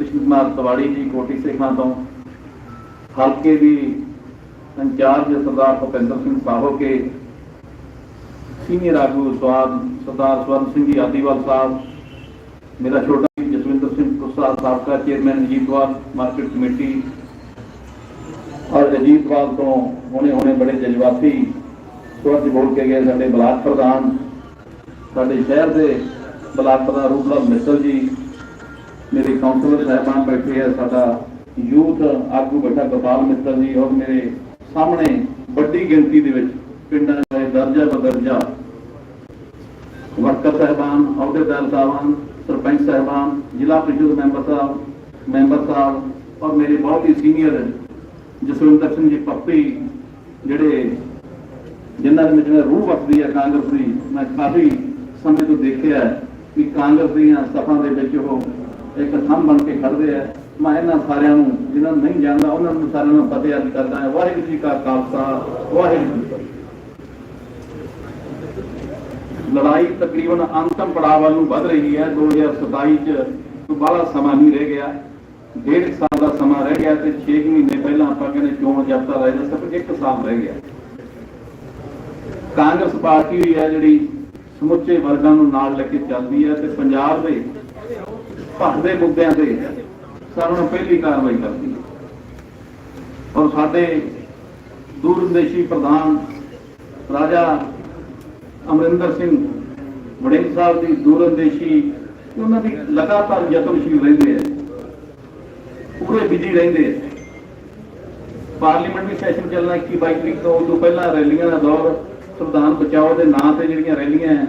ਕ੍ਰਿਸ਼ਨ ਕੁਮਾਰ ਤਵਾੜੀ ਜੀ ਕੋਟੀ ਸੇਖਾਂ ਤੋਂ, ਹਲਕੇ ਦੀ ਇੰਚਾਰਜ ਸਰਦਾਰ ਭੁਪਿੰਦਰ ਸਿੰਘ ਸਾਹੋ ਕੇ ਸੀਨੀਅਰ ਆਗੂ ਸਵਾਦ ਸਰਦਾਰ ਸਵਰਨ ਸਿੰਘ ਜੀ ਆਦੀਵਾਲ ਸਾਹਿਬ, ਮੇਰਾ ਛੋਟਾ ਜੀ ਜਸਵਿੰਦਰ ਸਿੰਘ ਕੁਸਾ ਸਾਬਕਾ ਚੇਅਰਮੈਨ ਅਜੀਤਵਾਲ ਮਾਰਕੀਟ ਕਮੇਟੀ, ਔਰ ਅਜੀਤਵਾਲ ਤੋਂ ਹੁਣੇ ਹੁਣੇ ਬੜੇ ਜਜ਼ਬਾਤੀ ਸਵਰ ਬੋਲ ਕੇ ਗਏ ਸਾਡੇ ਬਲਾਕ ਪ੍ਰਧਾਨ, ਸਾਡੇ ਸ਼ਹਿਰ ਦੇ ਬਲਾਕ ਪ੍ਰਧਾਨ ਰੂਪਲਾਲ ਮਿੱਤਲ ਜੀ ਮੇਰੇ ਕਾਉਂਸਲਰ ਸਾਹਿਬਾਨ ਬੈਠੇ ਆ, ਸਾਡਾ ਯੂਥ ਆਗੂ ਬੈਠਾ ਗੋਪਾਲ ਮਿੱਤਰ ਜੀ ਔਰ ਮੇਰੇ ਸਾਹਮਣੇ ਵੱਡੀ ਗਿਣਤੀ ਦੇ ਵਿੱਚ ਪਿੰਡਾਂ ਦੇ ਦਰਜਾ ਬਦਰਜਾ ਵਰਕਰ ਸਾਹਿਬਾਨ, ਅਹੁਦੇਦਾਰ ਸਾਹਿਬਾਨ, ਸਰਪੰਚ ਸਾਹਿਬਾਨ, ਜ਼ਿਲ੍ਹਾ ਪ੍ਰੀਸ਼ਦ ਮੈਂਬਰ ਸਾਹਿਬ ਮੈਂਬਰ ਸਾਹਿਬ ਔਰ ਮੇਰੇ ਬਹੁਤ ਹੀ ਸੀਨੀਅਰ ਜਸਵਿੰਦਰ ਸਿੰਘ ਜੀ ਪੱਪੀ ਜਿਹੜੇ ਜਿਨ੍ਹਾਂ ਦੇ ਵਿੱਚ ਮੈਂ ਰੂਹ ਵਸਦੀ ਹੈ ਕਾਂਗਰਸ ਦੀ, ਮੈਂ ਕਾਫੀ ਸਮੇਂ ਤੋਂ ਦੇਖਿਆ ਕਿ ਕਾਂਗਰਸ ਦੀਆਂ ਸਫਾਂ ਦੇ ਵਿੱਚ ਉਹ ਇੱਕ ਥੰਮ ਬਣ ਕੇ ਖੜਦੇ ਆ। ਮੈਂ ਇਹਨਾਂ ਸਾਰਿਆਂ ਨੂੰ, ਜਿਨ੍ਹਾਂ ਨੂੰ ਨਹੀਂ ਜਾਣਦਾ, ਉਹਨਾਂ ਨੂੰ ਸਾਰਿਆਂ ਨੂੰ ਫਤਿਹ ਅਰਜ਼ ਕਰਦਾ ਹਾਂ। ਵਾਹਿਗੁਰੂ ਜੀ ਕਾ ਖਾਲਸਾ, ਵਾਹਿਗੁਰੂ ਜੀ ਲੜਾਈ ਤਕਰੀਬਨ ਅੰਤਮ ਪੜਾਅ ਵੱਲ ਨੂੰ ਵੱਧ ਰਹੀ ਹੈ। 2027 ਚ ਤੋਂ ਬਾਹਲਾ ਸਮਾਂ ਨਹੀਂ ਰਹਿ ਗਿਆ। ਡੇਢ ਸਾਲ ਦਾ ਸਮਾਂ ਰਹਿ ਗਿਆ ਤੇ 6 ਮਹੀਨੇ ਪਹਿਲਾਂ ਆਪਾਂ ਕਹਿੰਦੇ ਚੋਣ ਜਾਬਤਾ ਰਾਜ ਦਾ ਸਿਰਫ ਇੱਕ ਸਾਲ ਰਹਿ ਗਿਆ। ਕਾਂਗਰਸ ਪਾਰਟੀ ਵੀ ਹੈ ਜਿਹੜੀ ਸਮੁੱਚੇ ਵਰਗਾਂ ਨੂੰ ਨਾਲ ਲੈ ਕੇ ਚੱਲਦੀ ਹੈ ਤੇ ਪੰਜਾਬ ਦੇ ਭੱਖ ਦੇ ਮੁੱਦਿਆਂ ਤੇ ਸਾਨੂੰ ਪਹਿਲੀ ਕਾਰਵਾਈ ਕਰਦੀ ਹੈ। ਔਰ ਸਾਡੇ ਦੂਰਦੇਸ਼ੀ ਪ੍ਰਧਾਨ ਰਾਜਾ ਅਮਰਿੰਦਰ ਸਿੰਘ ਵੜਿੰਗ ਸਾਹਿਬ ਦੀ ਦੂਰਦੇਸ਼ੀ ਉਹਨਾਂ ਦੀ ਲਗਾਤਾਰ ਯਤਨਸ਼ੀਲ ਰਹਿੰਦੇ ਆ। ਪੂਰੇ ਬਿਜ਼ੀ ਰਹਿੰਦੇ ਆ। ਪਾਰਲੀਮੈਂਟਰੀ ਸੈਸ਼ਨ ਚੱਲਣਾ 21 22 ਤਰੀਕ ਤੋਂ ਉਦੋਂ ਪਹਿਲਾਂ ਰੈਲੀਆਂ ਦਾ ਦੌਰ, ਸੰਵਿਧਾਨ ਬਚਾਓ ਦੇ ਨਾਂ ਤੇ ਜਿਹੜੀਆਂ ਰੈਲੀਆਂ ਹੈ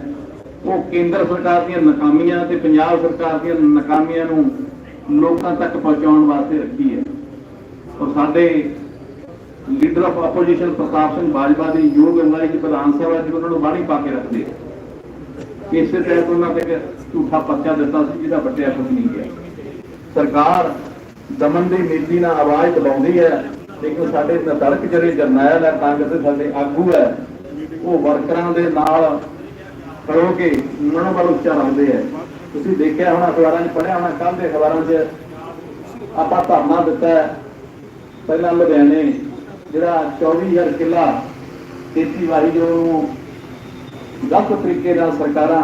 ਉਹ ਕੇਂਦਰ ਸਰਕਾਰ ਦੀਆਂ ਨਾਕਾਮੀਆਂ ਤੇ ਪੰਜਾਬ ਸਰਕਾਰ ਦੀਆਂ ਨਾਕਾਮੀਆਂ ਨੂੰ ਲੋਕਾਂ ਤੱਕ ਪਹੁੰਚਾਉਣ ਵਾਸਤੇ ਰੱਖੀ ਹੈ। ਔਰ ਸਾਡੇ leader of opposition Partap Singh Bajwa ਦੀ ਯੋਗ ਅਗਵਾਈ ਦੀ ਵਿਧਾਨ ਸਭਾ ਚ ਉਹਨਾਂ ਨੂੰ ਬਾਣੀ ਪਾ ਕੇ ਰੱਖਦੇ ਇਸੇ ਤਹਿਤ ਉਹਨਾਂ ਤੇ ਇੱਕ ਝੂਠਾ ਪਰਚਾ ਦਿੱਤਾ ਸੀ, ਜਿਹਦਾ ਵੱਡਿਆ ਕੁਝ ਨਹੀਂ ਗਿਆ। ਸਰਕਾਰ ਦਮਨ ਦੀ ਨੀਤੀ ਨਾਲ ਆਵਾਜ਼ ਦਬਾਉਂਦੀ ਹੈ, ਲੇਕਿਨ ਸਾਡੇ ਨਤਰਕ ਜਿਹੜੇ ਜਰਨੈਲ ਹੈ, ਕਾਂਗਰਸ ਦੇ ਸਾਡੇ ਆਗੂ ਹੈ, ਉਹ ਵਰਕਰਾਂ ਦੇ ਨਾਲ ਖੜੋ ਕੇ ਉਹਨਾਂ ਵੱਲ ਉੱਚਾ ਲਾਉਂਦੇ ਹੈ ਤੁਸੀਂ ਦੇਖਿਆ ਹੋਣਾ, ਅਖਬਾਰਾਂ 'ਚ ਪੜ੍ਹਿਆ ਹੋਣਾ, ਕੱਲ੍ਹ ਦੇ ਅਖਬਾਰਾਂ 'ਚ ਆਪਾਂ ਧਰਨਾ ਦਿੱਤਾ ਪਹਿਲਾਂ ਲੁਧਿਆਣੇ, ਜਿਹੜਾ 24000 ਕਿੱਲਾ ਖੇਤੀਬਾੜੀ ਜੋ ਗਲਤ ਤਰੀਕੇ ਨਾਲ ਸਰਕਾਰਾਂ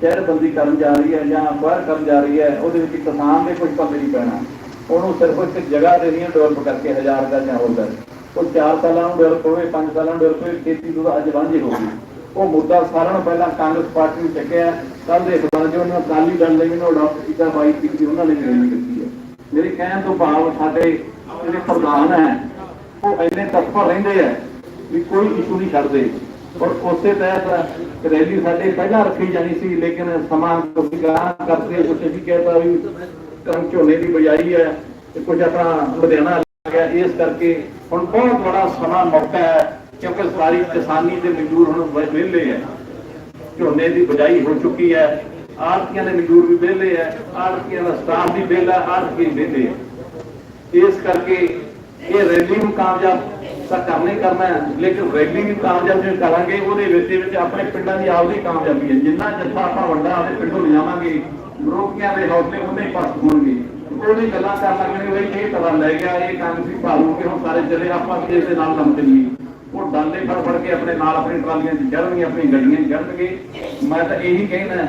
ਸ਼ਹਿਰਬੰਦੀ ਕਰਨ ਜਾ ਰਹੀ ਹੈ ਜਾਂ ਅਖਬਾਰ ਕਰਨ ਜਾ ਰਹੀ ਹੈ, ਉਹਦੇ ਵਿੱਚ ਕਿਸਾਨ ਦੇ ਕੁਝ ਪੱਲੇ ਨਹੀਂ ਪੈਣਾ। ਉਹਨੂੰ ਸਿਰਫ ਇੱਕ ਜਗ੍ਹਾ ਦੇ ਹੈ ਡਿਵੈਲਪ ਕਰਕੇ ਹਜ਼ਾਰ ਦਾ ਜਾਂ ਹੋਰ ਦਾ। ਉਹ 4 ਸਾਲਾਂ ਨੂੰ ਡਿਵੈਲਪ ਹੋਵੇ 5 ਸਾਲਾਂ ਨੂੰ ਡਿਵੈਲਪ ਹੋਵੇ, ਖੇਤੀ ਤੋਂ ਅੱਜ ਵਾਂਝੇ ਹੋ ਗਈ ਉਹ ਮੁੱਦਾ ਸਾਰਿਆਂ ਨੂੰ ਪਹਿਲਾਂ ਕਾਂਗਰਸ ਪਾਰਟੀ ਨੂੰ ਚੱਕਿਆ ਕੱਲ ਦੇ ਅਖਬਾਰ ਜੋ ਉਹਨਾਂ ਅਕਾਲੀ ਦਲ ਦੇ ਨੂੰ ਅਡਾਪਟ ਕੀਤਾ 22 ਤਰੀਕ ਉਹਨਾਂ ਨੇ ਰੈਲੀ ਕੀਤੀ ਹੈ। ਮੇਰੇ ਕਹਿਣ ਤੋਂ ਭਾਵ ਸਾਡੇ ਜਿਹੜੇ ਪ੍ਰਧਾਨ ਹੈ, ਉਹ ਇੰਨੇ ਤਤਪਰ ਰਹਿੰਦੇ ਆ ਵੀ ਕੋਈ ਇਸ਼ੂ ਨਹੀਂ ਛੱਡਦੇ। ਔਰ ਉਸੇ ਤਹਿਤ ਰੈਲੀ ਸਾਡੇ ਪਹਿਲਾਂ ਰੱਖੀ ਜਾਣੀ ਸੀ, ਲੇਕਿਨ ਸਮਾਂ ਤੁਸੀਂ ਗਾਹ ਕਰਦੇ ਕੁਝ ਅਸੀਂ ਕਹਿਤਾ ਵੀ ਕਣਕ ਝੋਨੇ ਦੀ ਬਜਾਈ ਹੈ ਤੇ ਕੁਝ ਆਪਣਾ ਲੁਧਿਆਣਾ ਲੱਗ ਗਿਆ। ਇਸ ਕਰਕੇ ਹੁਣ ਬਹੁਤ ਬੜਾ ਸਮਾਂ ਮੌਕਾ ਹੈ ਕਿਉਂਕਿ ਸਾਰੀ ਕਿਸਾਨੀ ਦੇ ਮਜ਼ਦੂਰ ਹੁਣ ਵਿਹਲੇ ਹੈ ਝੋਨੇ ਦੀ ਬਜਾਈ ਹੋ ਚੁੱਕੀ ਹੈ। ਆੜਤੀਆਂ ਦੇ ਮਜ਼ਦੂਰ ਵੀ ਵਿਹਲੇ ਹੈ ਆੜਤੀਆਂ ਦਾ ਸਟਾਫ ਵੀ ਵਿਹਲਾ, ਆੜਤੀ ਵਿਹਲੇ। ਹੈ ਇਸ ਕਰਕੇ ਇਹ ਰੈਲੀ ਨੂੰ ਕਾਮਯਾਬ ਤਾਂ ਕਰਨਾ ਹੀ ਕਰਨਾ ਲੇਕਿਨ ਰੈਲੀ ਨੂੰ ਕਾਮਯਾਬ ਜੇ ਕਰਾਂਗੇ, ਉਹਦੇ ਵਿੱਚ ਵਿੱਚ ਆਪਣੇ ਪਿੰਡਾਂ ਦੀ ਆਪਦੀ ਕਾਮਯਾਬੀ ਹੈ। ਜਿੰਨਾ ਜੱਥਾ ਆਪਾਂ ਵੱਡਾ ਆਪਣੇ ਪਿੰਡੋਂ ਲਿਜਾਵਾਂਗੇ ਰੋਕੀਆਂ ਦੇ ਹੌਸਲੇ ਉਹਨੇ ਪਸਤ ਹੋਣਗੇ। ਉਹਦੀ ਗੱਲਾਂ ਕਰ ਲੱਗਣੇ ਬਈ ਇਹ ਤਰ੍ਹਾਂ ਲੈ ਗਿਆ, ਇਹ ਕੰਮ ਸੀ ਭਾਲੂ ਕੇ ਹੁਣ ਸਾਰੇ ਚਲੇ, ਆਪਾਂ ਇਸ ਦੇ ਨਾਲ ਕੰਮ ਚੱਲੀਏ ਉਹ ਡਾਲੇ ਫੜ ਫੜ ਕੇ ਆਪਣੇ ਨਾਲ ਆਪਣੀ ਟਰਾਲੀਆਂ 'ਚ ਚੜ੍ਹਨਗੇ ਆਪਣੀ ਗੱਡੀਆਂ 'ਚ ਚੜ੍ਹਨਗੇ ਮੈਂ ਤਾਂ ਇਹੀ ਕਹਿਣਾ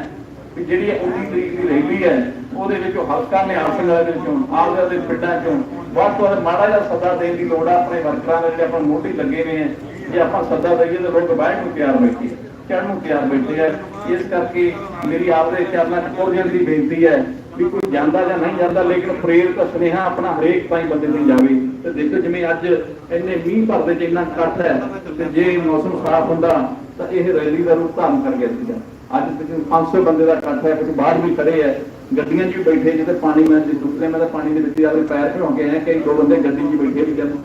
ਕਿ ਜਿਹੜੀ 19 ਤਰੀਕ ਦੀ ਰੈਲੀ ਹੈ ਉਹਦੇ ਵਿੱਚੋਂ ਹਲਕਾ ਨਿਹਾਲ ਸਿੰਘ ਵਾਲੇ ਦੇ ਵਿੱਚੋਂ ਆਪਦੇ ਦੇ ਪਿੰਡਾਂ ਚੋਂ ਵੱਧ ਤੋਂ ਮਾੜਾ ਜਿਹਾ ਸੱਦਾ ਦੇਣ ਦੀ ਲੋੜ ਆ ਆਪਣੇ ਵਰਕਰਾਂ ਦੇ ਜਿਹੜੇ ਆਪਾਂ ਮੋਢੀ ਲੱਗੇ ਨੇ ਆ ਜੇ ਆਪਾਂ ਸੱਦਾ ਦਈਏ ਤਾਂ ਲੋਕ ਬੈਠ ਨੂੰ ਤਿਆਰ ਬੈਠੇ ਆ, ਚੜ੍ਹਨ ਨੂੰ ਤਿਆਰ ਬੈਠੇ ਆ। ਇਸ ਕਰਕੇ ਮੇਰੀ ਆਪਦੇ ਚਰਨਾਂ 'ਚ ਕੋਰੀਅਨ ਦੀ ਬੇਨਤੀ ਹੈ ਵੀ ਕੋਈ ਜਾਂਦਾ ਜਾਂ ਨਹੀਂ ਜਾਂਦਾ ਲੇਕਿਨ ਪ੍ਰੇਰਿਤ ਸੁਨੇਹਾ ਆਪਣਾ ਹਰੇਕ ਤਾਈਂ ਬੰਦੇ ਨੂੰ ਜਾਵੇ। ਤੇ ਦੇਖੋ, ਜਿਵੇਂ ਅੱਜ ਇੰਨੇ ਮੀਂਹ ਭਰਦੇ ਚ ਇੰਨਾ ਇਕੱਠ ਹੈ ਤੇ ਜੇ ਮੌਸਮ ਸਾਫ਼ ਹੁੰਦਾ, ਤਾਂ ਇਹ ਰੈਲੀ ਦਾ ਰੂਪ ਧਾਰਨ ਕਰ ਗਿਆ ਸੀਗਾ। ਅੱਜ ਤਕਰੀਬਨ 500 ਬੰਦੇ ਦਾ ਇਕੱਠ ਹੈ, ਕੁਝ ਬਾਹਰ ਵੀ ਖੜੇ ਹੈ, ਗੱਡੀਆਂ 'ਚ ਵੀ ਬੈਠੇ, ਜਿਹਦੇ ਪਾਣੀ ਮੈਂ ਦੂਸਰੇ ਮੈਂ ਤਾਂ ਪਾਣੀ ਦੇ ਵਿੱਚ ਆਪਣੇ ਪੈਰ ਭਿਉਂ ਕੇ ਆਏ ਕਈ ਦੋ ਬੰਦੇ ਗੱਡੀ 'ਚ ਬੈਠੇ ਵੀ ਜਦ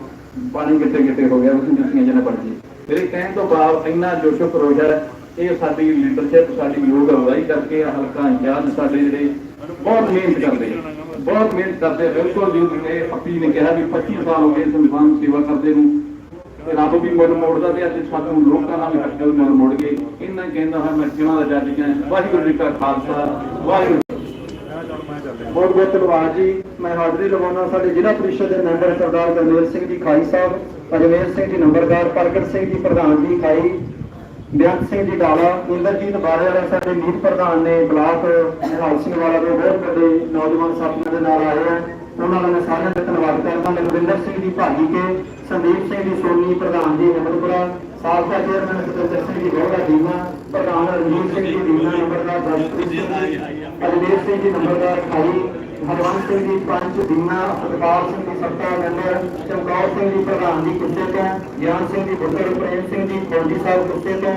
ਪਾਣੀ ਗਿੱਟੇ ਗਿੱਟੇ ਹੋ ਗਿਆ ਉਸ ਜੁੱਤੀਆਂ ਜਨਾ ਪੜ ਗਈ ਮੇਰੇ ਕਹਿਣ ਤੋਂ ਬਾਅਦ ਇੰਨਾ ਜੋਸ਼ੋ ਖਰੋਸ਼ ਹੈ ਇਹ ਸਾਡੀ ਲੀਡਰਸ਼ਿਪ ਸਾਡੀ ਯੋਗ ਅਗਵਾਈ ਕਰਕੇ ਹਲਕਾ ਇੰਚਾਰਜ ਸਾਡੇ ਜਿਹੜੇ ਬਹੁਤ ਮਿਹਨਤ ਕਰਦੇ ਬਹੁਤ ਮਿਹਨਤ ਕਰਦੇ ਬਿਲਕੁਲ ਜੀ। ਇਹ ਅੱਪੀ ਨੇ ਕਿਹਾ ਵੀ 25 ਸਾਲ ਹੋ ਗਏ ਸੰਵਿਧਾਨ ਸੇਵਾ ਕਰਦੇ ਨੂੰ। ਤੇ ਰੱਬ ਵੀ ਮੁੱਲ ਮੋੜਦਾ ਤੇ ਅੱਜ ਸਾਨੂੰ ਲੋਕਾਂ ਨਾਲ ਵੀ ਹੱਕ ਮੁੱਲ ਮੋੜ ਗਏ ਇਹਨਾਂ ਕਹਿੰਦਾ ਹਾਂ, ਮੈਂ ਕਿਉਂ ਦਾ ਜੱਜ ਕਹਾਂ ਵਾਹਿਗੁਰੂ ਜੀ ਕਾ ਖਾਲਸਾ, ਵਾਹਿਗੁਰੂ ਬਹੁਤ ਬਹੁਤ ਧੰਨਵਾਦ ਜੀ। ਮੈਂ ਹਾਜ਼ਰੀ ਲਵਾਉਣਾ ਸਾਡੇ ਜ਼ਿਲ੍ਹਾ ਪ੍ਰੀਸ਼ਦ ਦੇ ਮੈਂਬਰ ਸਰਦਾਰ ਗੁਰਮੇਲ ਸਿੰਘ ਜੀ ਖਾਈ ਸਾਹਿਬ ਅਜਮੇਰ ਸਿੰਘ ਜੀ ਨੰਬਰਦਾਰ ਪ੍ਰਗਟ ਸਿੰਘ ਜੀ, ਪ੍ਰਧਾਨ ਜੀ ਖਾਈ ਬਿਆਨ ਸਿੰਘ ਜੀ ਡਾਲਾ, ਇੰਦਰਜੀਤ ਬਾਰਿਆਲਾ ਸਾਡੇ ਮੀਤ ਪ੍ਰਧਾਨ ਨੇ ਬਲਾਕ ਨਿਹਾਲ ਸਿੰਘ ਵਾਲਾ ਦੇ ਬਹੁਤ ਵੱਡੇ ਨੌਜਵਾਨ ਸਾਥੀਆਂ ਦੇ ਨਾਲ ਆਏ ਆ। ਉਹਨਾਂ ਦਾ ਸਾਰਿਆਂ ਦਾ ਧੰਨਵਾਦ ਕਰਦਾ। ਨਰਿੰਦਰ ਸਿੰਘ ਦੀ ਭਾਗੀ ਕੇ, ਸੰਦੀਪ ਸਿੰਘ ਦੀ ਸੋਨੀ ਪ੍ਰਧਾਨ ਜੀ ਨੰਬਰਪੁਰਾ ਸਾਬਕਾ ਚੇਅਰਮੈਨ ਸਤਿੰਦਰ ਸਿੰਘ ਜੀ ਗੋੜਾ ਦੀਨਾ, ਪ੍ਰਧਾਨ ਰਣਜੀਤ ਸਿੰਘ ਜੀ ਦੀਨਾ, ਨੰਬਰਦਾਰ ਦਸਪ੍ਰੀਤ ਸਿੰਘ ਜੀ ਅਲਵੇਰ ਸਿੰਘ ਜੀ, ਨੰਬਰਦਾਰ 28 ਭਗਵੰਤ ਸਿੰਘ ਜੀ, ਪੰਜ ਬੀਮਾ ਸਤਕਾਰ ਸਿੰਘ ਦੀ ਸੱਤਾ ਮੈਂਬਰ, ਚਮਕੌਰ ਸਿੰਘ ਜੀ, ਪ੍ਰਧਾਨ ਦੀ ਕਿੱਸੇ ਤੋਂ, ਗਿਆਨ ਸਿੰਘ ਜੀ ਬੁੱਧਰ ਪ੍ਰੇਮ ਸਿੰਘ ਜੀ ਕੋਲੀ ਸਾਹਿਬ ਕਿੱਸੇ ਤੋਂ,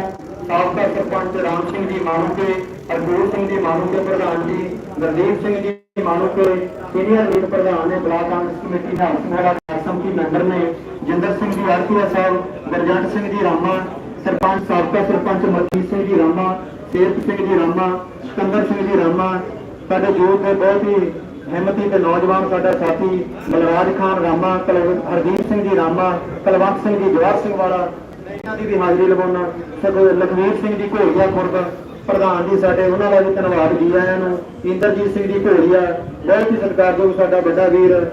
ਸਾਬਕਾ ਸਰਪੰਚ ਰਾਮ ਸਿੰਘ ਜੀ ਮਾਨੂਕੇ ਅਰਜੋਤ ਸਿੰਘ ਜੀ ਮਾਨੂਕੇ ਪ੍ਰਧਾਨ ਜੀ ਗੁਰਦੀਪ ਸਿੰਘ ਜੀ ਮਾਨੂਕੇ ਸੀਨੀਅਰ ਲੀਡ ਪ੍ਰਧਾਨ ਨੇ ਬਲਾਕ ਕਾਂਗਰਸ ਕਮੇਟੀ ਦਾ ਹਸਨਾਰਾ ਸਮਿਤੀ ਮੈਂਬਰ ਨੇ, ਜਿੰਦਰ ਸਿੰਘ ਜੀ ਆਰਪੀਆ ਸਾਹਿਬ, ਗਰਜੰਟ ਸਿੰਘ ਜੀ ਰਾਮਾ, ਸਰਪੰਚ, ਸਾਬਕਾ ਸਰਪੰਚ ਮਰਦੀਪ ਸਿੰਘ ਜੀ ਰਾਮਾ ਸੇਤ ਸਿੰਘ ਜੀ ਰਾਮਾ, ਸਿਕੰਦਰ ਸਿੰਘ ਜੀ ਰਾਮਾ, ਸਾਡੇ ਜੋਤ ਦੇ ਬਹੁਤ ਹੀ ਹਿੰਮਤੀ ਤੇ ਨੌਜਵਾਨ ਸਾਡਾ ਸਾਥੀ ਬਲਰਾਜ ਖਾਨ, ਰਾਮਾ ਕਲਵ- ਹਰਦੀਪ ਸਿੰਘ ਜੀ, ਰਾਮਾ, ਕਲਵੰਤ ਸਿੰਘ ਜੀ, ਜਵਾਹਰ ਸਿੰਘ ਵਾਲਾ, ਇਹਨਾਂ ਦੀ ਵੀ ਹਾਜ਼ਰੀ ਲਵਾਉਣਾ। ਸਗੋਂ ਲਖਵੀਰ ਸਿੰਘ ਜੀ ਘੋੜੀਆ ਖੁਰਦ, ਪ੍ਰਧਾਨ ਜੀ ਸਾਡੇ, ਉਹਨਾਂ ਦਾ ਵੀ ਧੰਨਵਾਦ ਜੀ ਆਇਆਂ ਨੂੰ। ਇੰਦਰਜੀਤ ਸਿੰਘ ਜੀ ਘੋੜੀਆ, ਬਹੁਤ ਹੀ ਸਤਿਕਾਰਯੋਗ ਸਾਡਾ ਵੱਡਾ ਵੀਰ।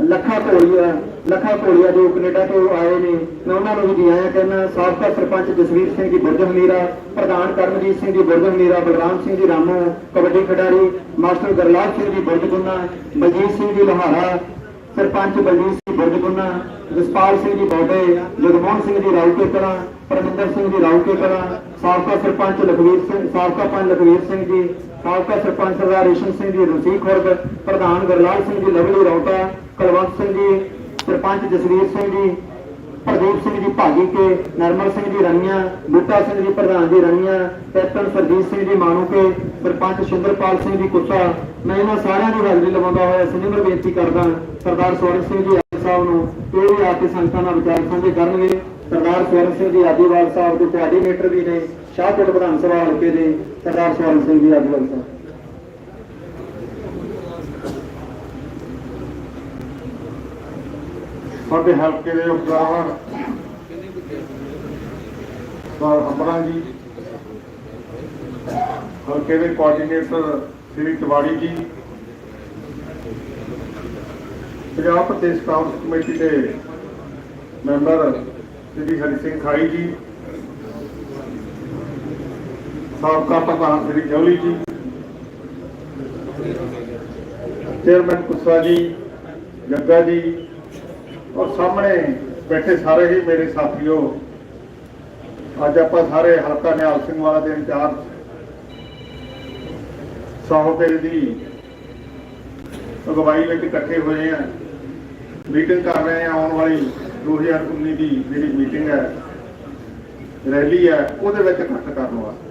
ਲੱਖਾ ਘੋੜੀਆ ਲੱਖਾ ਘੋੜੀਆ ਜੋ ਕੈਨੇਡਾ ਤੋਂ ਆਏ ਨੇ ਮੈਂ ਉਹਨਾਂ ਨੂੰ ਵੀ ਜੀ ਆਇਆਂ ਕਹਿੰਦਾ ਸਾਬਕਾ ਸਰਪੰਚ ਜਸਵੀਰ ਸਿੰਘ ਜੀ ਬੁਰਜ ਹਮੀਰਾ ਪ੍ਰਧਾਨ ਕਰਮਜੀਤ ਸਿੰਘ ਜੀ ਬੁਰਜ ਹਮੀਰਾ ਬਲਰਾਮ ਸਿੰਘ ਜੀ ਰਾਮੋ ਕਬੱਡੀ ਖਿਡਾਰੀ ਮਾਸਟਰ ਗਰਲਾਲ ਸਿੰਘ ਜੀ ਬੁਰਜ ਗੁੰਨਾ ਬਲਜੀਤ ਸਿੰਘ ਜੀ ਲੋਹਾਰਾ ਸਰਪੰਚ ਬਲਜੀਤ ਸਿੰਘ ਬੁਰਜ ਗੁੰਨਾ ਜਸਪਾਲ ਸਿੰਘ ਜੀ ਬੋਬੇ ਜਗਮੋਹਨ ਸਿੰਘ ਜੀ ਰਾਉਕੇ ਕਲਾਂ ਪਰਮਿੰਦਰ ਸਿੰਘ ਜੀ ਰਾਉਕੇ ਕਲਾਂ ਸਾਬਕਾ ਸਰਪੰਚ ਲਖਵੀਰ ਸਿੰਘ ਸਾਬਕਾ ਪੰਚ ਲਖਵੀਰ ਸਿੰਘ ਜੀ ਸਾਬਕਾ ਸਰਪੰਚ ਸਰਦਾਰ ਰੇਸ਼ਮ ਸਿੰਘ ਜੀ ਰੁਸੀ ਖੁਰਦ ਪ੍ਰਧਾਨ ਗਰਲਾਲ ਸਿੰਘ ਜੀ ਲਵਲੀ ਰੌਟਾ ਕੁਲਵੰਤ ਸਿੰਘ ਜੀ, ਸਰਪੰਚ ਜਸਵੀਰ ਸਿੰਘ ਜੀ, ਪ੍ਰਦੀਪ ਸਿੰਘ ਜੀ ਭਾਗੀ ਕੇ, ਨਰਮਲ ਸਿੰਘ ਜੀ ਰਣੀਆਂ, ਬੂਟਾ ਸਿੰਘ ਜੀ ਪ੍ਰਧਾਨ ਜੀ ਰਣੀਆਂ, ਕੈਪਟਨ ਸਰਜੀਤ ਸਿੰਘ ਜੀ ਮਾਨੂਕੇ ਸਰਪੰਚ ਸ਼ਿੰਦਰਪਾਲ ਸਿੰਘ ਜੀ ਕੁੱਤਾ ਮੈਂ ਇਹਨਾਂ ਸਾਰਿਆਂ ਦੀ ਹਾਜ਼ਰੀ ਲਵਾਉਂਦਾ ਹੋਇਆ ਸਿਨੇਮਰ ਬੇਨਤੀ ਕਰਦਾ, ਸਰਦਾਰ ਸਵਰਨ ਸਿੰਘ ਜੀ ਸਾਹਿਬ ਨੂੰ ਇਹ ਵੀ ਆ ਕੇ ਸੰਗਤਾਂ ਨਾਲ ਵਿਚਾਰ ਸਾਂਝੇ ਕਰਨਗੇ, ਸਰਦਾਰ ਸਵਰਨ ਸਿੰਘ ਜੀ ਆਦੀਵਾਲ ਸਾਹਿਬ ਦੇ ਕੋਆਰਡੀਨੇਟਰ ਵੀ ਨੇ, ਸ਼ਾਹਕੋਟ ਵਿਧਾਨ ਸਭਾ ਹਲਕੇ ਦੇ ਸਰਦਾਰ ਸਵਰਨ ਸਿੰਘ ਜੀ ਆਦੀਵਾਲ ਸਾਹਿਬ। ਸਾਡੇ ਹਲਕੇ ਦੇ ਉਪਰਾਵਣ ਸਰ ਹਮਰਾ ਜੀ। ਹਲਕੇ ਦੇ ਕੋਆਰਡੀਨੇਟਰ ਸ੍ਰੀ ਤਿਵਾੜੀ ਜੀ। ਪੰਜਾਬ ਪ੍ਰਦੇਸ਼ ਕਾਂਗਰਸ ਕਮੇਟੀ ਦੇ ਮੈਂਬਰ, ਸ੍ਰੀ ਹਰੀ ਸਿੰਘ ਖਾਈ ਜੀ। ਸਾਬਕਾ ਪ੍ਰਧਾਨ, ਸ੍ਰੀ ਜੌਲੀ ਜੀ। ਚੇਅਰਮੈਨ ਕੁਸਵਾ ਜੀ, ਜੱਗਾ ਜੀ। ਔਰ ਸਾਹਮਣੇ ਬੈਠੇ ਸਾਰੇ ਹੀ ਮੇਰੇ ਸਾਥੀਓ, ਅੱਜ ਆਪਾਂ ਸਾਰੇ ਹਲਕਾ ਨਿਹਾਲ ਸਿੰਘ ਵਾਲਾ ਦੇ ਇੰਚਾਰਜ ਸਹੋਦਰੀ ਦੀ ਅਗਵਾਈ ਵਿੱਚ ਇਕੱਠੇ ਹੋਏ ਆ। ਮੀਟਿੰਗ ਕਰ ਰਹੇ ਆ, ਆਉਣ ਵਾਲੀ 2019 ਦੀ ਜਿਹੜੀ ਮੀਟਿੰਗ ਹੈ, ਰੈਲੀ ਹੈ, ਉਹਦੇ ਵਿੱਚ ਇਕੱਠ ਕਰਨ ਵਾਸਤੇ।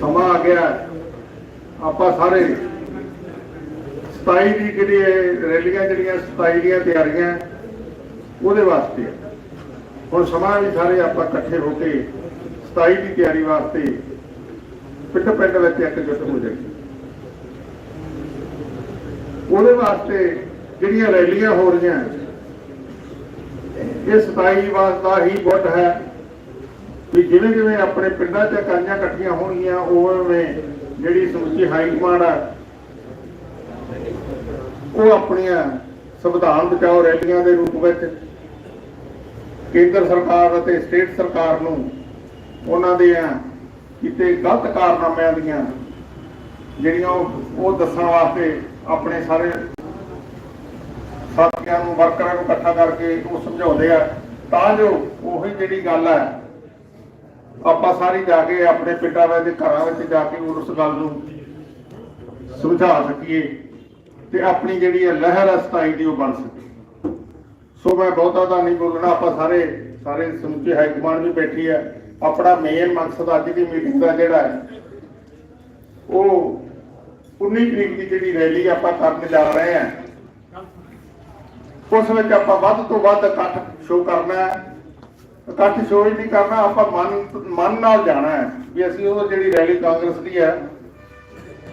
ਸਮਾਂ ਆ ਗਿਆ। ਆਪਾਂ ਸਾਰੇ 27 ਦੀ ਜਿਹੜੀ ਰੈਲੀਆਂ ਜਿਹੜੀਆਂ 27 ਦੀਆਂ ਤਿਆਰੀਆਂ, ਉਹਦੇ ਵਾਸਤੇ ਹੁਣ ਸਮਾਂ ਵੀ ਸਾਰੇ ਆਪਾਂ ਇਕੱਠੇ ਹੋ ਕੇ 27 ਦੀ ਤਿਆਰੀ ਵਾਸਤੇ ਪਿੰਡ ਪਿੰਡ ਵਿੱਚ ਇੱਕ ਜੁੱਟ ਹੋ ਜਾਈਏ। ਉਹਦੇ ਵਾਸਤੇ ਜਿਹੜੀਆਂ ਰੈਲੀਆਂ ਹੋ ਰਹੀਆਂ, ਇਹ 27 ਵਾਸਤਾ ਹੀ ਗੁੱਟ ਹੈ ਵੀ ਜਿਵੇਂ ਜਿਵੇਂ ਆਪਣੇ ਪਿੰਡਾਂ 'ਚ ਇਕਾਈਆਂ ਇਕੱਠੀਆਂ ਹੋਣਗੀਆਂ ਉਵੇਂ ਜਿਹੜੀ ਸਮੁੱਚੀ ਹਾਈ ਕਮਾਂਡ ਆ ਉਹ ਆਪਣੀਆਂ ਸੰਵਿਧਾਨ ਬਚਾਓ ਰੈਲੀਆਂ ਦੇ ਰੂਪ ਵਿੱਚ ਕੇਂਦਰ ਸਰਕਾਰ ਅਤੇ ਸਟੇਟ ਸਰਕਾਰ ਨੂੰ ਉਹਨਾਂ ਦੀਆਂ ਕਿਤੇ ਗਲਤ ਕਾਰਨਾਮਿਆਂ ਦੀਆਂ ਜਿਹੜੀਆਂ ਉਹ ਉਹ ਦੱਸਣ ਵਾਸਤੇ ਆਪਣੇ ਸਾਰੇ ਸਾਥੀਆਂ ਨੂੰ, ਵਰਕਰਾਂ ਨੂੰ ਇਕੱਠਾ ਕਰਕੇ ਉਹ ਸਮਝਾਉਂਦੇ ਆ। ਤਾਂ ਜੋ ਉਹੀ ਜਿਹੜੀ ਗੱਲ ਹੈ, ਆਪਾਂ ਸਾਰੀ ਜਾ ਕੇ ਆਪਣੇ ਪਿੰਡਾਂ ਵਿੱਚ, ਘਰਾਂ ਵਿੱਚ ਜਾ ਕੇ ਉਸ ਗੱਲ ਨੂੰ ਸਮਝਾ ਸਕੀਏ। ਤੇ ਆਪਣੀ ਜਿਹੜੀ ਹੈ ਲਹਿਰ ਹੈ 27 ਦੀ ਉਹ ਬਣ ਸਕੇ। ਸੋ ਮੈਂ ਬਹੁਤਾ ਤਾਂ ਨਹੀਂ ਬੋਲਣਾ, ਆਪਾਂ ਸਾਰੇ ਸਾਰੇ ਸਮੁੱਚੇ ਹਾਈ ਕਮਾਂਡ ਵੀ ਬੈਠੀ ਹੈ ਆਪਣਾ ਮੇਨ ਮਕਸਦ ਅੱਜ ਦੀ ਮੀਟਿੰਗ ਦਾ ਜਿਹੜਾ ਹੈ, ਉਹ 19 ਤਰੀਕ ਦੀ ਜਿਹੜੀ ਰੈਲੀ ਆਪਾਂ ਕਰਨ ਜਾ ਰਹੇ ਹਾਂ, ਉਸ ਵਿੱਚ ਆਪਾਂ ਵੱਧ ਤੋਂ ਵੱਧ ਇਕੱਠ ਸ਼ੋਅ ਕਰਨਾ ਹੈ। ਇਕੱਠ ਸ਼ੋਅ ਹੀ ਨਹੀਂ ਕਰਨਾ, ਆਪਾਂ ਮਨ ਮਨ ਨਾਲ ਜਾਣਾ ਹੈ ਵੀ ਅਸੀਂ ਉਹ ਜਿਹੜੀ ਰੈਲੀ ਕਾਂਗਰਸ ਦੀ ਹੈ,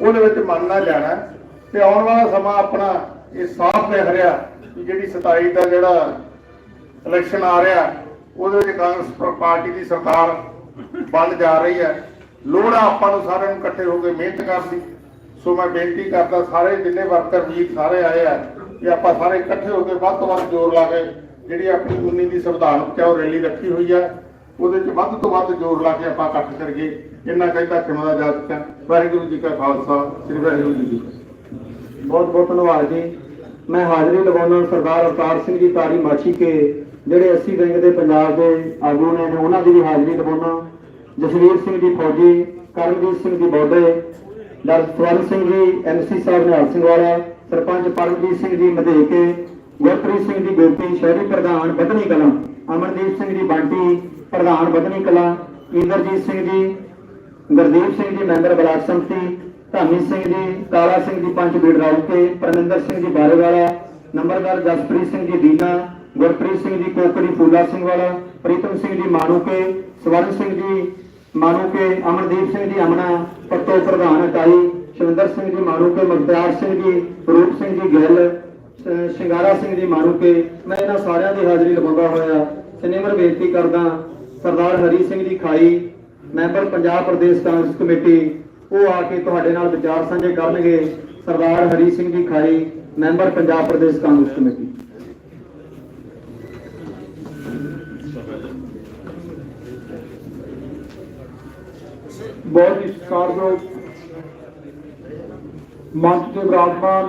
ਉਹਦੇ ਵਿੱਚ ਮਨ ਨਾਲ ਜਾਣਾ ਹੈ। ਤੇ ਆਉਣ ਵਾਲਾ ਸਮਾਂ ਆਪਣਾ ਇਹ ਸਾਫ਼ ਦਿਖ ਰਿਹਾ ਕਿ ਜਿਹੜੀ 27 ਦਾ ਜਿਹੜਾ ਇਲੈਕਸ਼ਨ ਆ ਰਿਹਾ, ਉਹਦੇ ਵਿੱਚ ਕਾਂਗਰਸ ਪਾਰਟੀ ਦੀ ਸਰਕਾਰ ਬਣ ਜਾ ਰਹੀ ਹੈ। ਲੋੜ ਆ ਆਪਾਂ ਨੂੰ ਸਾਰਿਆਂ ਨੂੰ ਇਕੱਠੇ ਹੋ ਕੇ ਮਿਹਨਤ ਕਰਨ ਦੀ। ਸੋ ਮੈਂ ਬੇਨਤੀ ਕਰਦਾ, ਸਾਰੇ ਜਿੰਨੇ ਵਰਕਰ ਵੀਰ ਸਾਰੇ ਆਏ ਆ ਕਿ ਆਪਾਂ ਸਾਰੇ ਇਕੱਠੇ ਹੋ ਕੇ ਵੱਧ ਤੋਂ ਵੱਧ ਜ਼ੋਰ ਲਾ ਕੇ ਜਿਹੜੀ ਆਪਣੀ 19 ਦੀ ਸੰਵਿਧਾਨ ਬਚਾਓ ਰੈਲੀ ਰੱਖੀ ਹੋਈ ਆ ਉਹਦੇ 'ਚ ਵੱਧ ਤੋਂ ਵੱਧ ਜ਼ੋਰ ਲਾ ਕੇ ਆਪਾਂ ਇਕੱਠ ਕਰੀਏ। ਇੰਨਾ ਕਹਿੰਦਾ ਕਿਵੇਂ ਦਾ ਇਜਾਜ਼ਤ ਹੈ ਵਾਹਿਗੁਰੂ ਜੀ ਕਾ ਖਾਲਸਾ, ਸ੍ਰੀ ਵਾਹਿਗੁਰੂ ਜੀ ਕੀ ਬਹੁਤ ਬਹੁਤ ਧੰਨਵਾਦ ਜੀ। ਮੈਂ ਹਾਜ਼ਰੀ ਲਗਾਉਣਾ ਸਰਦਾਰ ਅਵਤਾਰ ਸਿੰਘ ਜੀ ਤਾਰੀ ਮਾਛੀ ਕੇ, ਜਿਹੜੇ 80 ਵਿੰਗ ਦੇ ਪੰਜਾਬ ਦੇ ਆਗੂ ਨੇ ਉਹਨਾਂ ਦੀ ਵੀ ਹਾਜ਼ਰੀ ਲਗਾਉਣਾ ਜਸਵੀਰ ਸਿੰਘ ਜੀ ਫੌਜੀ, ਕਰਮਜੀਤ ਸਿੰਘ ਜੀ ਬੋਡੇ ਡਾਕਟਰ ਸਵਰਨ ਸਿੰਘ ਜੀ ਐਮਸੀ ਸਾਹਿਬ ਨਿਹਾਲ ਸਿੰਘ ਵਾਲਾ, ਸਰਪੰਚ ਪਰਮਜੀਤ ਸਿੰਘ ਜੀ ਮਧੇਕੇ, ਗੁਰਪ੍ਰੀਤ ਸਿੰਘ ਜੀ ਗੋਪੀ ਸ਼ਹਿਰੀ ਪ੍ਰਧਾਨ ਬਦਨੀ ਕਲਾਂ ਅਮਰਦੀਪ ਸਿੰਘ ਜੀ ਬਾਂਟੀ, ਪ੍ਰਧਾਨ ਬਦਨੀ ਕਲਾਂ, ਇੰਦਰਜੀਤ ਸਿੰਘ ਜੀ, ਗੁਰਦੀਪ ਸਿੰਘ ਜੀ ਮੈਂਬਰ ਬਲਾਕ ਸੰਮਤੀ ਧਾਮੀ ਸਿੰਘ ਜੀ ਕਾਲਾ ਸਿੰਘ ਜੀ ਪੰਜ ਬੀੜ ਰਾਉਕੇ ਪਰਮਿੰਦਰ ਸਿੰਘ ਜੀ ਬਾਰੇਵਾਲਾ ਨੰਬਰਦਾਰ ਜਸਪ੍ਰੀਤ ਸਿੰਘ ਜੀ ਦੀਨਾ ਗੁਰਪ੍ਰੀਤ ਸਿੰਘ ਜੀ ਕੋਕੜੀ ਫੂਲਾ ਸਿੰਘ ਵਾਲਾ ਪ੍ਰੀਤਮ ਸਿੰਘ ਜੀ ਮਾਨੂਕੇ ਸਵਰਨ ਸਿੰਘ ਜੀ ਮਾਨੂਕੇ ਅਮਨਦੀਪ ਸਿੰਘ ਜੀ ਅਮਨਾ ਪੱਤੋ ਪ੍ਰਧਾਨ ਇਕਾਈ ਸ਼ਿਵੰਦਰ ਸਿੰਘ ਜੀ ਮਾਨੂਕੇ ਮਗਦਿਆਰ ਸਿੰਘ ਜੀ ਰੂਪ ਸਿੰਘ ਜੀ ਗਿੱਲ ਸ਼ਿੰਗਾਰਾ ਸਿੰਘ ਜੀ ਮਾਨੂਕੇ ਮੈਂ ਇਹਨਾਂ ਸਾਰਿਆਂ ਦੀ ਹਾਜ਼ਰੀ ਲਵਾਉਂਦਾ ਹੋਇਆ ਸਿਨੇਮਰ ਬੇਨਤੀ ਕਰਦਾ ਸਰਦਾਰ ਹਰੀ ਸਿੰਘ ਜੀ ਖਾਈ ਮੈਂਬਰ ਪੰਜਾਬ ਪ੍ਰਦੇਸ਼ ਕਾਂਗਰਸ ਕਮੇਟੀ ਉਹ ਆ ਕੇ ਤੁਹਾਡੇ ਨਾਲ ਵਿਚਾਰ ਸਾਂਝੇ ਕਰਨਗੇ ਸਰਦਾਰ ਹਰੀ ਸਿੰਘ ਜੀ ਖਾਈ, ਮੈਂਬਰ ਪੰਜਾਬ ਪ੍ਰਦੇਸ਼ ਕਾਂਗਰਸ ਕਮੇਟੀ। ਬਹੁਤ ਹੀ ਸਤਿਕਾਰਯੋਗ ਮੰਚ ਤੇ ਵਿਰਾਜਮਾਨ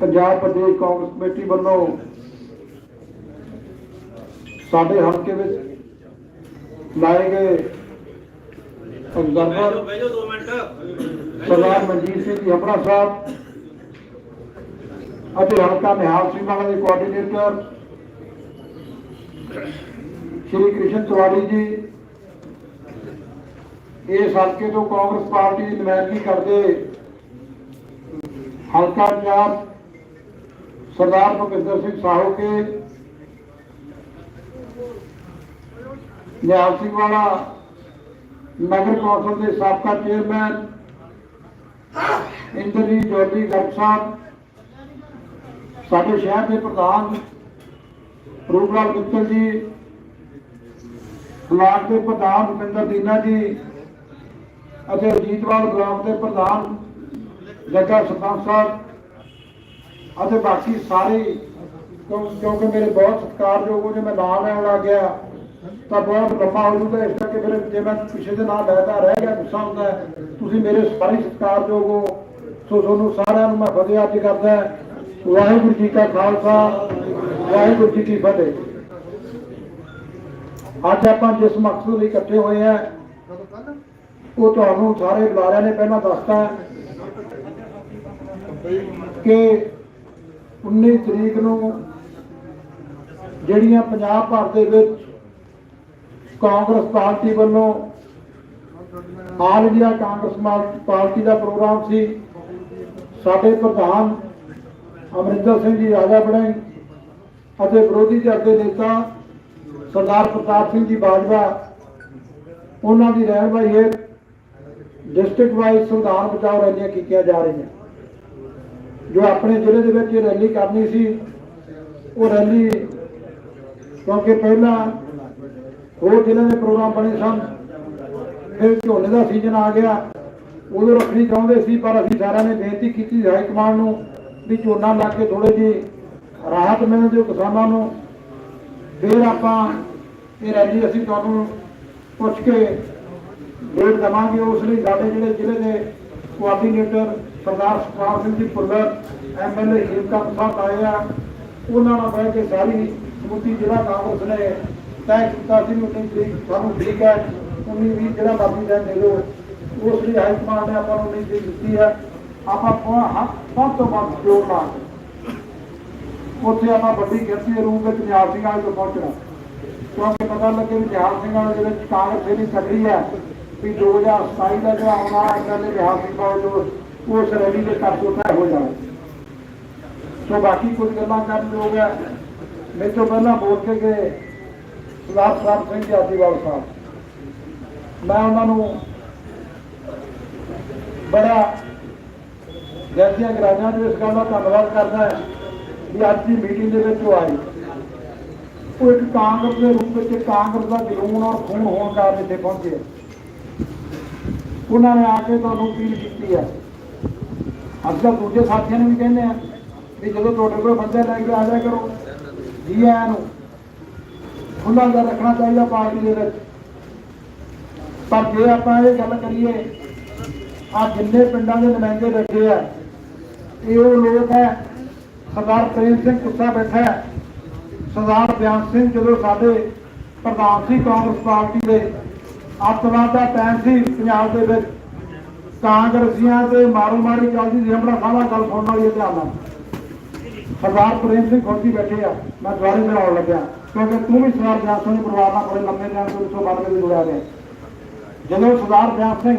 ਪੰਜਾਬ ਪ੍ਰਦੇਸ਼ ਕਾਂਗਰਸ ਕਮੇਟੀ ਵੱਲੋਂ ਸਾਡੇ ਹਲਕੇ ਵਿੱਚ ਲਾਏ ਗਏ ਅਬਜ਼ਰਵਰ ਬੈਜੋ 2 ਮਿੰਟ। ਸਰਦਾਰ ਮਨਜੀਤ ਸਿੰਘ ਜੀ ਹਪਰਾ ਸਾਹਿਬ ਅਤੇ ਹਲਕਾ ਨਿਹਾਲ ਸਿੰਘ ਵਾਲਾ ਦੇ ਕੋਆਰਡੀਨੇਟਰ ਸ਼੍ਰੀ ਕ੍ਰਿਸ਼ਨ ਤਿਵਾੜੀ ਜੀ। ਇਸ ਹਲਕੇ ਤੋਂ ਕਾਂਗਰਸ ਪਾਰਟੀ ਦੀ ਨੁਮਾਇੰਦਗੀ ਕਰਦੇ ਹਲਕਾ ਪੰਜਾਬ ਸਰਦਾਰ ਭੁਪਿੰਦਰ ਸਿੰਘ ਸਾਹੂ ਕੇ ਨਿਹਾਲ ਸਿੰਘ ਵਾਲਾ ਨਗਰ ਕੌਂਸਲ ਦੇ ਸਾਬਕਾ ਚੇਅਰਮੈਨ ਇੰਦਰਜੀਤ ਜੋਤੀ ਗਰਗ ਸਾਹਿਬ, ਸਾਡੇ ਸ਼ਹਿਰ ਦੇ ਪ੍ਰਧਾਨ ਰੂਪਲਾਲ ਮਿੱਤਲ ਜੀ, ਬਲਾਕ ਦੇ ਪ੍ਰਧਾਨ ਰੁਪਿੰਦਰ ਦੀਨਾ ਜੀ ਅਤੇ ਅਜੀਤਵਾਲ ਬਲਾਕ ਦੇ ਪ੍ਰਧਾਨ ਜੱਗਾ ਸਰਪੰਚ ਸਾਹਿਬ ਅਤੇ ਬਾਕੀ ਸਾਰੇ, ਕਿਉਂਕਿ ਮੇਰੇ ਬਹੁਤ ਸਤਿਕਾਰਯੋਗ ਹੋ ਜੇ ਮੈਂ ਨਾਮ ਲੈਣ ਲੱਗ ਗਿਆ। ਤਾਂ ਬਹੁਤ ਲੰਮਾ ਹੋ ਜੂਗਾ ਇਸ ਕਰਕੇ ਫਿਰ ਜੇ ਮੈਂ ਪਿਛੇ ਦੇ ਨਾਲ ਲੈਦਾ ਰਹਿ ਗਿਆ ਗੁੱਸਾ ਹੁੰਦਾ ਤੁਸੀਂ ਮੇਰੇ ਸਾਰੇ ਸਤਿਕਾਰਯੋਗ ਹੋ ਸੋ ਤੁਹਾਨੂੰ ਸਾਰਿਆਂ ਨੂੰ ਮੈਂ ਫਤਿਹ ਅੱਜ ਕਰਦਾ ਵਾਹਿਗੁਰੂ ਜੀ ਕਾ ਖਾਲਸਾ, ਵਾਹਿਗੁਰੂ ਜੀ ਕੀ ਫਤਿਹ। ਅੱਜ ਆਪਾਂ ਜਿਸ ਮਕਸਦ ਲਈ ਇਕੱਠੇ ਹੋਏ ਆ ਉਹ ਤੁਹਾਨੂੰ ਸਾਰੇ ਬੁਲਾਰਿਆਂ ਨੇ ਪਹਿਲਾਂ ਦੱਸਤਾ ਕਿ 19 ਤਰੀਕ ਨੂੰ ਜਿਹੜੀਆਂ ਪੰਜਾਬ ਭਰ ਦੇ ਵਿੱਚ ਕਾਂਗਰਸ ਪਾਰਟੀ ਵੱਲੋਂ ਆਲ ਇੰਡੀਆ ਕਾਂਗਰਸ ਪਾਰਟੀ ਦਾ ਪ੍ਰੋਗਰਾਮ ਸੀ। ਸਾਡੇ ਪ੍ਰਧਾਨ ਅਮਰਿੰਦਰ ਸਿੰਘ ਜੀ ਰਾਜਾ ਬਣੇ ਅਤੇ ਵਿਰੋਧੀ ਧਿਰ ਦੇ ਨੇਤਾ ਸਰਦਾਰ ਪ੍ਰਤਾਪ ਸਿੰਘ ਜੀ ਬਾਜਵਾ, ਉਹਨਾਂ ਦੀ ਰਹਿਨਮਾਈ ਹੇਠ ਡਿਸਟ੍ਰਿਕਟ ਵਾਈਜ਼ ਸੰਵਿਧਾਨ ਬਚਾਓ ਰੈਲੀਆਂ ਕੀਤੀਆਂ ਜਾ ਰਹੀਆਂ। ਜੋ ਆਪਣੇ ਜ਼ਿਲ੍ਹੇ ਦੇ ਵਿੱਚ ਰੈਲੀ ਕਰਨੀ ਸੀ, ਉਹ ਰੈਲੀ ਕਿਉਂਕਿ ਪਹਿਲਾਂ ਹੋਰ ਜ਼ਿਲ੍ਹਿਆਂ ਦੇ ਪ੍ਰੋਗਰਾਮ ਬਣੇ ਸਨ, ਫਿਰ ਝੋਨੇ ਦਾ ਸੀਜ਼ਨ ਆ ਗਿਆ। ਉਦੋਂ ਰੱਖਣੀ ਚਾਹੁੰਦੇ ਸੀ, ਪਰ ਅਸੀਂ ਸਾਰਿਆਂ ਨੇ ਬੇਨਤੀ ਕੀਤੀ ਹਾਈ ਕਮਾਂਡ ਨੂੰ ਵੀ ਝੋਨਾ ਲਾ ਕੇ ਥੋੜੇ ਜੀ ਰਾਹਤ ਮਿਲਣ ਦਿਓ ਕਿਸਾਨਾਂ ਨੂੰ। ਫਿਰ ਆਪਾਂ ਇਹ ਰੈਲੀ ਅਸੀਂ ਤੁਹਾਨੂੰ ਪੁੱਛ ਕੇ ਡੇਟ ਦੇਵਾਂਗੇ। ਉਸ ਲਈ ਸਾਡੇ ਜਿਹੜੇ ਜ਼ਿਲ੍ਹੇ ਦੇ ਕੋਆਰਡੀਨੇਟਰ ਸਰਦਾਰ ਸੁਖਪਾਲ ਸਿੰਘ ਜੀ ਭੁੱਲਰ ਐਮਐਲਏ ਹੀਮਕੰਤ ਸਾਹਿਬ ਆਏ ਆ। ਉਹਨਾਂ ਨਾਲ ਬਹਿ ਕੇ ਸਾਰੀ ਸਮੁੱਚੀ ਜ਼ਿਲ੍ਹਾ ਕਾਂਗਰਸ ਨੇ ਤੈਅ ਕੀਤਾ ਸੀ, ਉਨੀ 19 ਤਰੀਕ ਸਾਨੂੰ ਠੀਕ ਹੈ 19 ਵੀਹ ਜਿਹੜਾ ਮਰਜ਼ੀ ਦਿਨ ਦੇ ਉਸ ਲਈ ਹਾਈ ਕਮਾਂਡ ਨੇ ਆਪਾਂ ਨੂੰ 19 ਤਰੀਕ ਦਿੱਤੀ ਹੈ। ਆਪਾਂ ਹੱਥ ਸਭ ਤੋਂ ਵੱਧ ਜੋਰ ਲਾ ਉੱਥੇ ਆਪਾਂ ਵੱਡੀ ਗਿਣਤੀ ਦੇ ਰੂਪ ਵਿੱਚ ਨਿਹਾਲ ਸਿੰਘ ਵਾਲੇ ਤੋਂ ਪਹੁੰਚਣਾ। ਕਿਉਂਕਿ ਪਤਾ ਲੱਗੇ ਵੀ ਸਿੰਘ ਵਾਲੇ ਦੇ ਵਿੱਚ ਕਾਂਗਰਸ ਇਹਦੀ ਤਕੜੀ ਹੈ, ਵੀ 2027 ਦਾ ਜਿਹੜਾ ਆਉਣਾ ਐਮਐਲਏ ਨਿਹਾਲ ਸਿੰਘ ਵਾਲੇ ਜੋ ਉਸ ਰੈਲੀ ਦੇ ਕਰਕੇ ਤੈਅ ਹੋ ਜਾਵੇ ਸੋ ਬਾਕੀ ਕੁਝ ਗੱਲਾਂ ਕਰਨ ਯੋਗ ਹੈ। ਮੇਰੇ ਤੋਂ ਪਹਿਲਾਂ ਬੋਲ ਕੇ ਗਏ। ਸਰਦਾਰ ਸਾਹਿਬ ਸਿੰਘ ਜੀ ਸਾਹਿਬ। ਮੈਂ ਉਹਨਾਂ ਨੂੰ ਬੜਾ ਜੈਸੀਆਂ ਗਰਾਜਾਂ ਦੇ ਇਸ ਗੱਲ ਦਾ ਧੰਨਵਾਦ ਕਰਦਾ ਹੈ ਵੀ ਅੱਜ ਦੀ ਮੀਟਿੰਗ ਦੇ ਵਿੱਚ ਉਹ ਆਏ। ਉਹ ਇੱਕ ਕਾਂਗਰਸ ਦੇ ਰੂਪ ਵਿੱਚ ਕਾਂਗਰਸ ਦਾ ਜਨੂਨ ਔਰ ਖੂਨ ਹੋਣ ਕਾਰਨ ਇੱਥੇ ਪਹੁੰਚੇ ਉਹਨਾਂ ਨੇ ਆ ਕੇ ਤੁਹਾਨੂੰ ਅਪੀਲ ਕੀਤੀ ਹੈ ਅੱਜ ਕੱਲ੍ਹ ਦੂਜੇ ਸਾਥੀਆਂ ਨੂੰ ਵੀ ਕਹਿੰਦੇ ਆ ਵੀ ਜਦੋਂ ਤੁਹਾਡੇ ਕੋਲ ਬੰਦੇ ਲੈ ਕੇ ਆ ਜਾਇਆ ਕਰੋ, ਜੀ ਆਇਆਂ ਨੂੰ। ਖੁੱਲ੍ਹਾ ਦਾ ਰੱਖਣਾ ਚਾਹੀਦਾ ਪਾਰਟੀ ਦੇ ਵਿੱਚ। ਪਰ ਜੇ ਆਪਾਂ ਇਹ ਗੱਲ ਕਰੀਏ ਆ ਜਿੰਨੇ ਪਿੰਡਾਂ ਦੇ ਨੁਮਾਇੰਦੇ ਬੈਠੇ ਆ, ਇਹ ਉਹ ਲੋਕ ਹੈ ਸਰਦਾਰ ਪ੍ਰੇਮ ਸਿੰਘ ਕੁੱਤਾ ਬੈਠਾ ਹੈ। ਸਰਦਾਰ ਬਿਆਨ ਸਿੰਘ ਜਦੋਂ ਸਾਡੇ ਪ੍ਰਧਾਨ ਸੀ ਕਾਂਗਰਸ ਪਾਰਟੀ ਦੇ, ਅੱਤਵਾਦ ਦਾ ਟਾਈਮ ਸੀ ਪੰਜਾਬ ਦੇ ਵਿੱਚ। ਕਾਂਗਰਸੀਆਂ ਤੇ ਮਾਰੂ ਮਾਰੀ ਚੱਲਦੀ ਸੀ, ਆਪਣਾ ਸਾਰਾ ਗੱਲ ਸੁਣਨ ਵਾਲੀ ਧਿਆਨ ਨਾਲ। ਸਰਦਾਰ ਪ੍ਰੇਮ ਸਿੰਘ ਖੋਜੀ ਬੈਠੇ ਆ, ਮੈਂ ਦੁਆਰੇ ਤੇ ਆਉਣ ਲੱਗਿਆ। ਕਿਉਂਕਿ ਤੂੰ ਵੀ ਸਰਦਾਰ ਬਿਆਨ ਸਿੰਘ ਦੇ ਪਰਿਵਾਰ ਨਾਲ ਬੜੇ ਲੰਮੇ ਟਾਈਮ ਤੋਂ 1992 ਦੇ ਜੁੜਿਆ ਗਿਆ। ਜਦੋਂ ਸਰਦਾਰ ਬਿਆਨ ਸਿੰਘ